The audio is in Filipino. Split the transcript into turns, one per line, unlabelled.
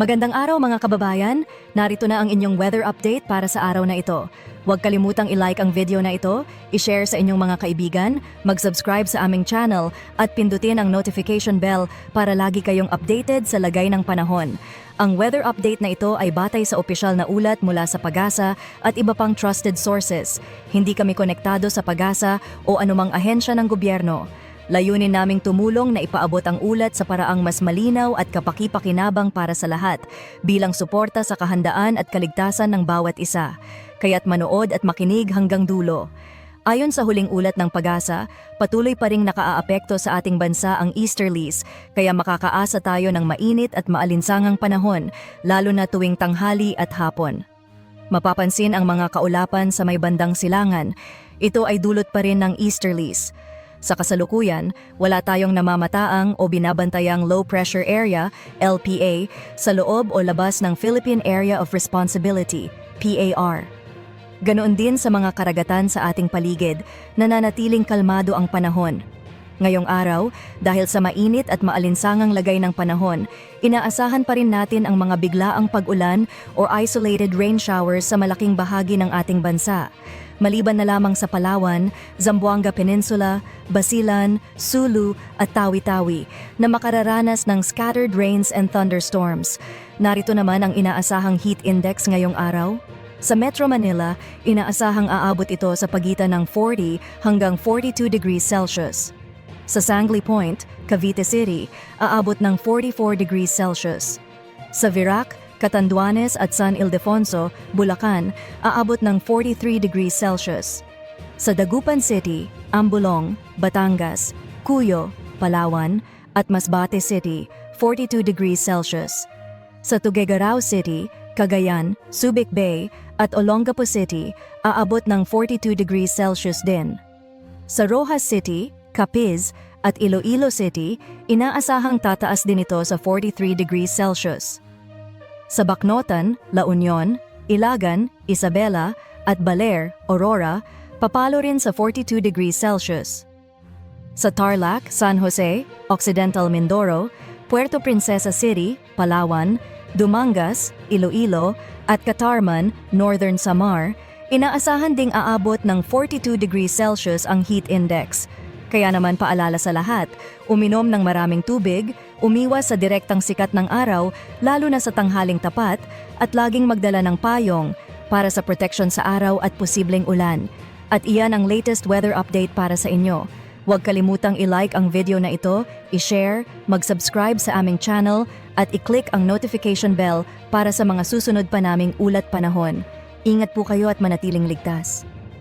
Magandang araw mga kababayan, narito na ang inyong weather update para sa araw na ito. Huwag kalimutang i-like ang video na ito, i-share sa inyong mga kaibigan, mag-subscribe sa aming channel at pindutin ang notification bell para lagi kayong updated sa lagay ng panahon. Ang weather update na ito ay batay sa opisyal na ulat mula sa Pagasa at iba pang trusted sources. Hindi kami konektado sa Pagasa o anumang ahensya ng gobyerno. Layunin naming tumulong na ipaabot ang ulat sa paraang mas malinaw at kapaki-pakinabang para sa lahat, bilang suporta sa kahandaan at kaligtasan ng bawat isa. Kaya't manood at makinig hanggang dulo. Ayon sa huling ulat ng pag-asa, patuloy pa ring nakaaapekto sa ating bansa ang easterlies, kaya makakaasa tayo ng mainit at maalinsangang panahon, lalo na tuwing tanghali at hapon. Mapapansin ang mga kaulapan sa may bandang silangan. Ito ay dulot pa rin ng easterlies. Sa kasalukuyan, wala tayong namamataang o binabantayang low pressure area, LPA, sa loob o labas ng Philippine Area of Responsibility, PAR. Ganoon din sa mga karagatan sa ating paligid, nananatiling kalmado ang panahon. Ngayong araw, dahil sa mainit at maalinsangang lagay ng panahon, inaasahan pa rin natin ang mga biglaang pag-ulan or isolated rain showers sa malaking bahagi ng ating bansa. Maliban na lamang sa Palawan, Zamboanga Peninsula, Basilan, Sulu at Tawi-Tawi na makararanas ng scattered rains and thunderstorms. Narito naman ang inaasahang heat index ngayong araw. Sa Metro Manila, inaasahang aabot ito sa pagitan ng 40 hanggang 42 degrees Celsius. Sa Sangley Point, Cavite City, aabot ng 44 degrees Celsius. Sa Virac, Catanduanes at San Ildefonso, Bulacan, aabot ng 43 degrees Celsius. Sa Dagupan City, Ambulong, Batangas, Cuyo, Palawan, at Masbate City, 42 degrees Celsius. Sa Tuguegarao City, Cagayan, Subic Bay, at Olongapo City, aabot ng 42 degrees Celsius din. Sa Rojas City, Capiz, at Iloilo City, inaasahang tataas din ito sa 43 degrees Celsius. Sa Bacnotan, La Union, Ilagan, Isabela, at Baler, Aurora, papalo rin sa 42 degrees Celsius. Sa Tarlac, San Jose, Occidental Mindoro, Puerto Princesa City, Palawan, Dumangas, Iloilo, at Catarman, Northern Samar, inaasahan ding aabot ng 42 degrees Celsius ang heat index. Kaya naman paalala sa lahat, uminom ng maraming tubig, umiwas sa direktang sikat ng araw, lalo na sa tanghaling tapat, at laging magdala ng payong para sa protection sa araw at posibleng ulan. At iyan ang latest weather update para sa inyo. Huwag kalimutang i-like ang video na ito, i-share, mag-subscribe sa aming channel, at i-click ang notification bell para sa mga susunod pa naming ulat panahon. Ingat po kayo at manatiling ligtas.